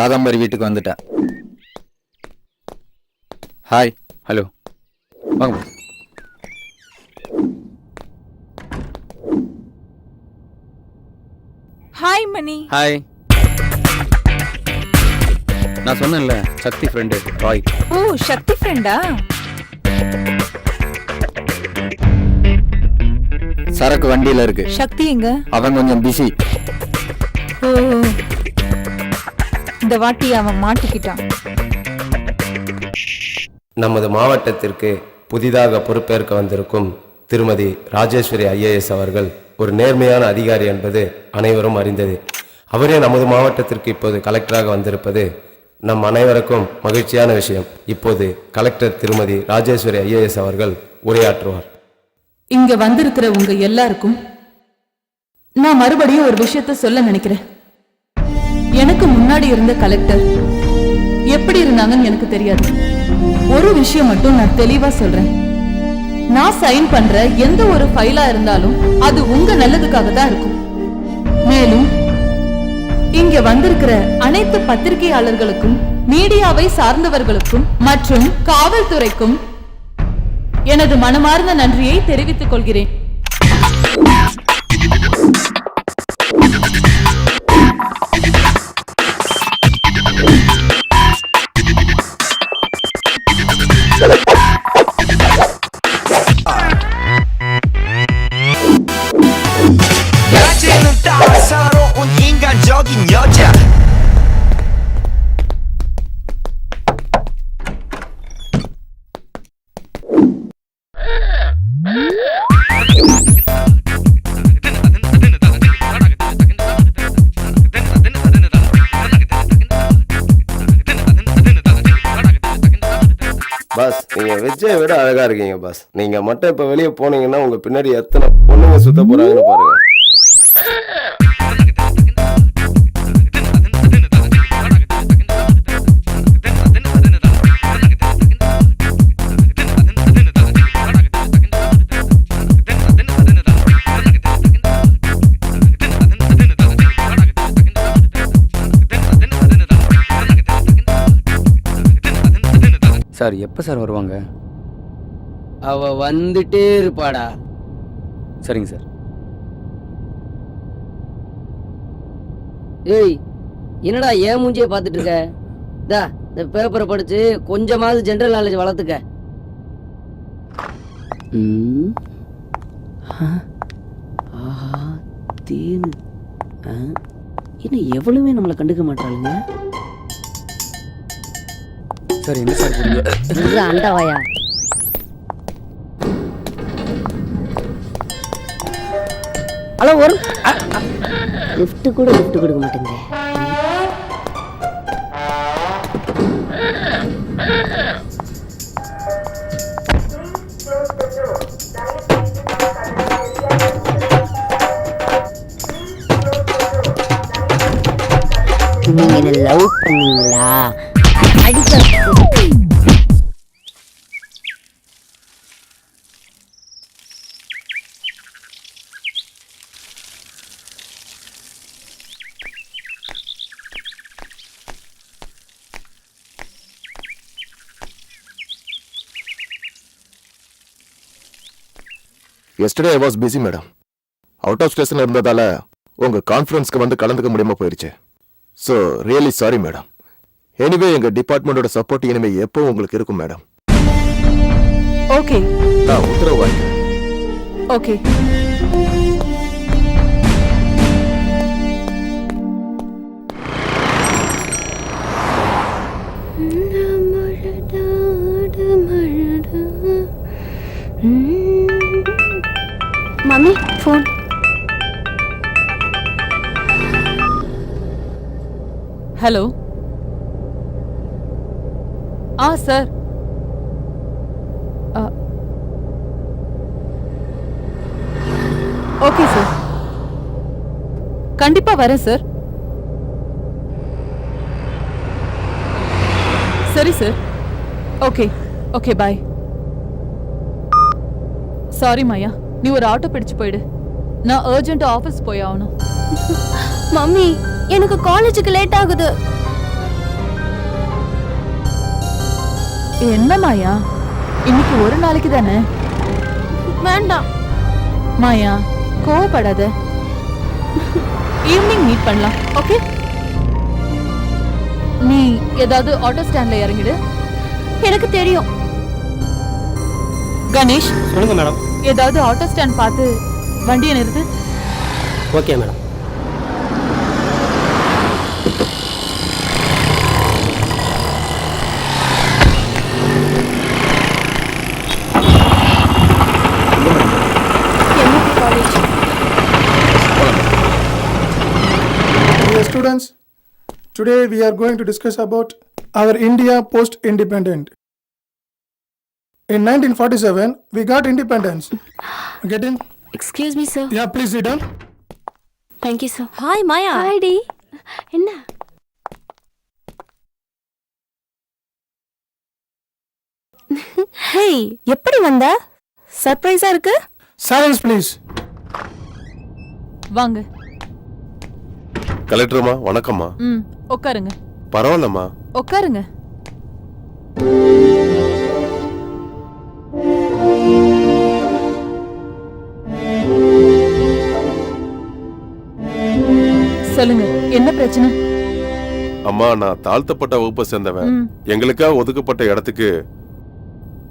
காதம்பரி வீட்டுக்கு வந்துட்டேன். Hi hello வாங்க. ஹாய் மணி ஹாய் நான் சொன்னேன்ல சக்தி ஃப்ரெண்டு ராய் ஓ சக்தி ஃப்ரெண்டா சரக்கு வண்டியில இருக்கு. சக்தி எங்க? அவன் கொஞ்சம் பிஸி ஓ. இந்த வாட்டி அவன் மாட்டிக்கிட்டான். நமது மாவட்டத்திற்கு புதிதாக பொறுப்பேற்க வந்திருக்கும் திருமதி ராஜேஸ்வரி ஐஏஎஸ் அவர்கள் ஒரு நேர்மையான அதிகாரி என்பது அனைவரும் அறிந்தது. அவரே நமது மாவட்டத்திற்கு இப்போது கலெக்டராக வந்திருப்பது நம் அனைவருக்கும் மகிழ்ச்சியான விஷயம். இப்போது கலெக்டர் திருமதி ராஜேஸ்வரி ஐஏஎஸ் அவர்கள் உரையாற்றுவார். இங்க வந்திருக்கிற உங்க எல்லாருக்கும் நான் மறுபடியும் ஒரு விஷயத்த சொல்ல நினைக்கிறேன். எனக்கு முன்னாடி இருந்த கலெக்டர் எப்படி இருந்தாங்கன்னு எனக்கு தெரியாது. ஒரு விஷயம் மட்டும் நான் தெளிவா சொல்றேன். நான் சைன் பண்ற எந்த ஒரு ஃபைலா இருந்தாலும் அது உங்க நல்லதுக்காக தான் இருக்கும். மேலும் இங்க வந்திருக்கிற அனைத்து பத்திரிகையாளர்களுக்கும் மீடியாவை சார்ந்தவர்களுக்கும் மற்றும் காவல்துறைக்கும் எனது மனமார்ந்த நன்றியை தெரிவித்துக் கொள்கிறேன். நீங்க விட அழகா இருக்கீங்க பாஸ் நீங்க மட்டும் இப்ப வெளியே போனீங்கன்னா உங்க பின்னாடி எத்தனை பொண்ணுங்க சுத்த போறாங்கன்னு பாருங்க. சார் எப்போ சார் வருவாங்க? அவ வந்துட்டே இருப்பாடா. சரிங்க சார். ஏய் என்னடா ஏன் மூஞ்சியை பார்த்துட்டு இருக்க தா இந்த பேப்பரை படிச்சு கொஞ்சமாவது ஜெனரல் நாலேஜ் வளர்த்துக்க. ஆஹா தேனு. என்ன எவ்வளவுமே நம்மளை கண்டுக்க மாட்டாளுங்க? சார் என்ன சார் அண்டாவாயா. ஹலோ ஒரு லிஃப்ட் கூட லிஃப்ட் கொடுக்க மாட்டேங்குது நீங்க என்ன love yesterday I was busy madam out of ஸ்டேஷன்ல இருந்ததால உங்க கான்ஃபரன்ஸ்க்கு வந்து கலந்துக்க முடியாம போயிருச்சு. So really sorry madam anyway எங்க டிபார்ட்மெண்டோட சப்போர்ட் இனிமே எப்போ உங்களுக்கு இருக்கும் மேடம் ஓகே நான் உத்தரவு வாங்கிக்கிறேன். ஓகே ஃபோன் ஹலோ ஆ சார் ஓகே சார் கண்டிப்பா வரேன் சார் சரி sir okay okay bye sorry Maya நீ ஒரு ஆட்டோ பிடிச்சு போயிடு. நான் அர்ஜென்ட் ஆஃபீஸ் போய் ஆகணும். மம்மி எனக்கு காலேஜுக்கு லேட் ஆகுது. என்ன மாயா? இன்னைக்கு ஒரு நாளைக்கு தானே? வேண்டாம். மாயா கோவப்படாத. ஈவினிங் மீட் பண்ணலாம் ஓகே நீ ஏதாவது ஆட்டோ ஸ்டாண்ட்ல இறங்கிடு. எனக்கு தெரியும். கணேஷ்? சொல்லுங்க மேடம் ஏதாவது ஆட்டோ ஸ்டாண்ட் பார்த்து வண்டியை நிறுத்து okay madam Dear students, today we are going to discuss about our India post-independent. In 1947, we got independence. Get in? Excuse me sir Yeah, please sit down. Thank you sir hi Maya hi D என்ன? Hey எப்படி வந்த? சர்ப்ரைஸா இருக்கு? Silence, please. வாங்க. கலெக்டர்மா வணக்கம்மா. ம் உட்காருங்க. பரவாயில்லம்மா. உட்காருங்க. சொல்லுங்க. என்ன பிரச்சனை? அம்மா நான் தாழ்த்தப்பட்ட வகுப்பை சேர்ந்தவன். எங்களுக்காக ஒதுக்கப்பட்ட இடத்துக்கு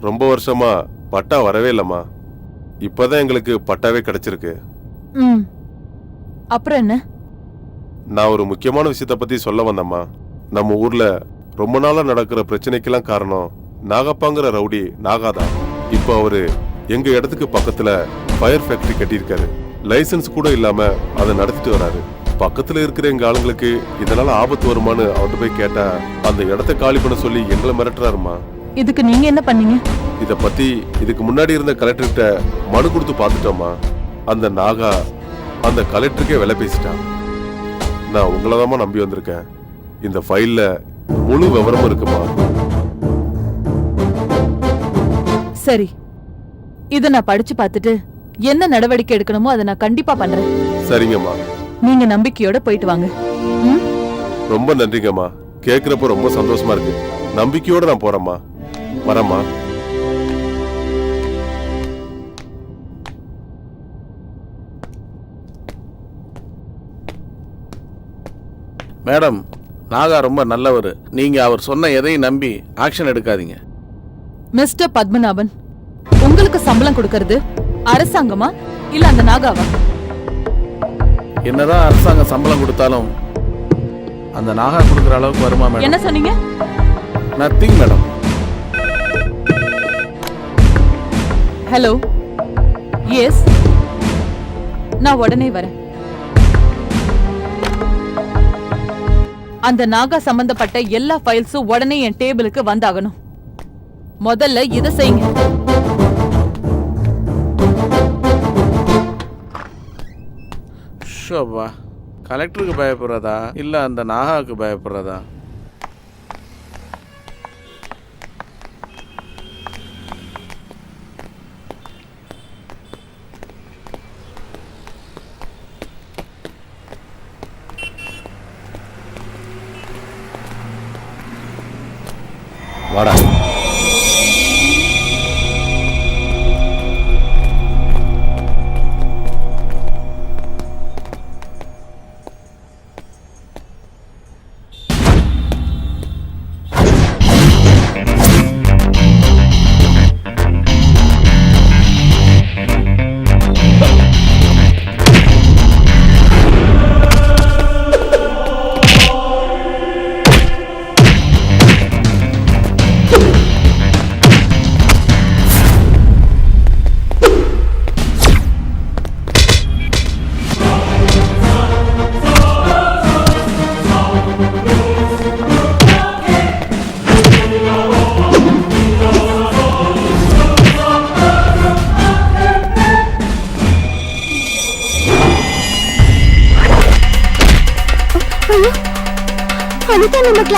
ரொம்ப வருஷமா பட்டா வரவே இல்லம்மா. இப்பதான் எங்களுக்கு பட்டாவே கிடைச்சிருக்கு. ம். அப்புறம் என்ன? நான் ஒரு முக்கியமான விஷயத்த பத்தி சொல்ல வந்தம்மா. நம்ம ஊர்ல ரொம்ப நாளா நடக்கிற பிரச்சனைக்கெல்லாம் காரணம் நாகப்பாங்கிற ரவுடி நாகாதான் இப்போ அவரு எங்க இடத்துக்கு பக்கத்துல ஃபயர் ஃபேக்டரி கட்டியிருக்காரு. லைசென்ஸ் கூட இல்லாம அதை நடத்திட்டு வராரு. பக்கத்துல இருக்கிற எங்க ஆளுங்களுக்கு இதனால ஆபத்து வருமான்னு அவர்கிட்ட போய் கேட்டா அந்த இடத்த காலி பண்ண சொல்லி எங்களை மிரட்டுறாருமா? இதுக்கு நீங்க என்ன பண்ணீங்க? இத பத்தி இதுக்கு முன்னாடி இருந்த கலெக்டர்கிட்ட மனு கொடுத்து பார்த்துட்டோமா? அந்த நாகா அந்த கலெக்டருக்கே விலை பேசிட்டான் நான் உங்களதாம்மா நம்பி வந்திருக்கேன். இந்த ஃபைல்ல முழு விவரமும் இருக்குமா? சரி. இத நான் படிச்சு பார்த்துட்டு என்ன நடவடிக்கை எடுக்கணுமோ அதை நான் கண்டிப்பா பண்றேன். சரிங்கம்மா. நீங்க நம்பிக்கையோட போயிட்டு வாங்க. ம்? ரொம்ப நன்றிங்கம்மா. கேக்குறப்ப ரொம்ப சந்தோஷமா இருக்கு. நம்பிக்கையோட நான் போறேம்மா. வரேம்மா. மேடம் நாகா ரொம்ப நல்லவர். நீங்க அவர் சொன்ன எதையும் நம்பி ஆக்ஷன் எடுக்காதீங்க. மிஸ்டர் பத்மநாபன் உங்களுக்கு சம்பளம் கொடுக்கறது அரசாங்கமா இல்ல அந்த நாகாவா? என்னதான் அரசாங்கம் சம்பளம் கொடுத்தாலும் அந்த நாகா கொடுக்குற அளவுக்கு வருமா என்ன மேடம் சொன்னீங்க? Nothing madam. ஹலோ எஸ் நான் உடனே வரேன். அந்த நாகா சம்பந்தப்பட்ட எல்லா ஃபைல்ஸும் உடனே என் டேபிளுக்கு வந்தாகணும். முதல்ல இதை செய்யுங்க. ஷோப்பா கலெக்டருக்கு பயப்படுறதா? இல்லை அந்த நாகாவுக்கு பயப்படுறதா? வாடா.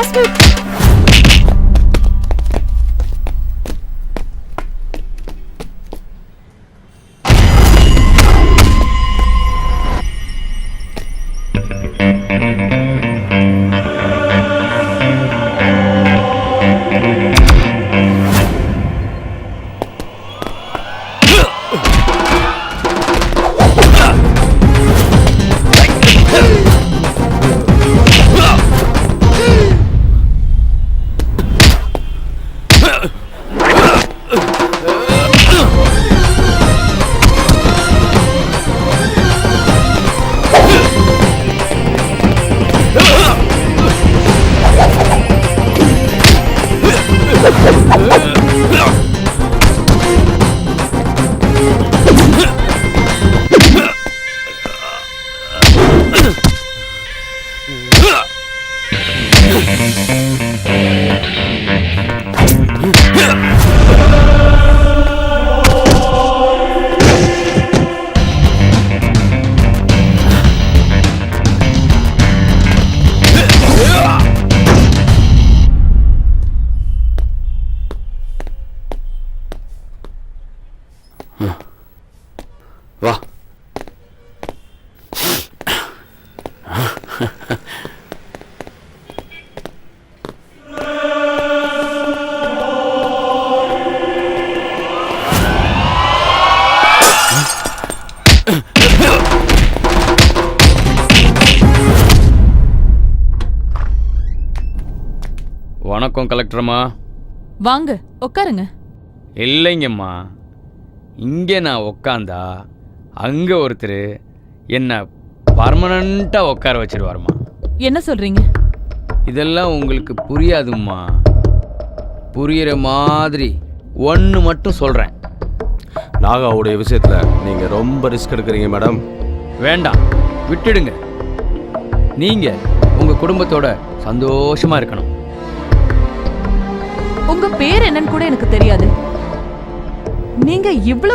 Jasper வணக்கம் கலெக்டரம்மா வாங்க உட்காருங்க. இல்லைங்கம்மா. இங்கே நான் உக்காந்தா அங்கே ஒருத்தர் என்னை பர்மனண்ட்டாக உட்கார வச்சிருவாருமா. என்ன சொல்றீங்க? இதெல்லாம் உங்களுக்கு புரியாதும்மா. புரியிற மாதிரி ஒன்று மட்டும் சொல்கிறேன் நாகாவுடைய விஷயத்துல நீங்க ரொம்ப ரிஸ்க் எடுக்கிறீங்க மேடம் வேண்டாம் விட்டுடுங்க. நீங்கள் உங்கள் குடும்பத்தோட சந்தோஷமாக இருக்கணும். உங்க பேர் என்னன்னு கூட எனக்கு தெரியாது. நீங்க இவ்வளவு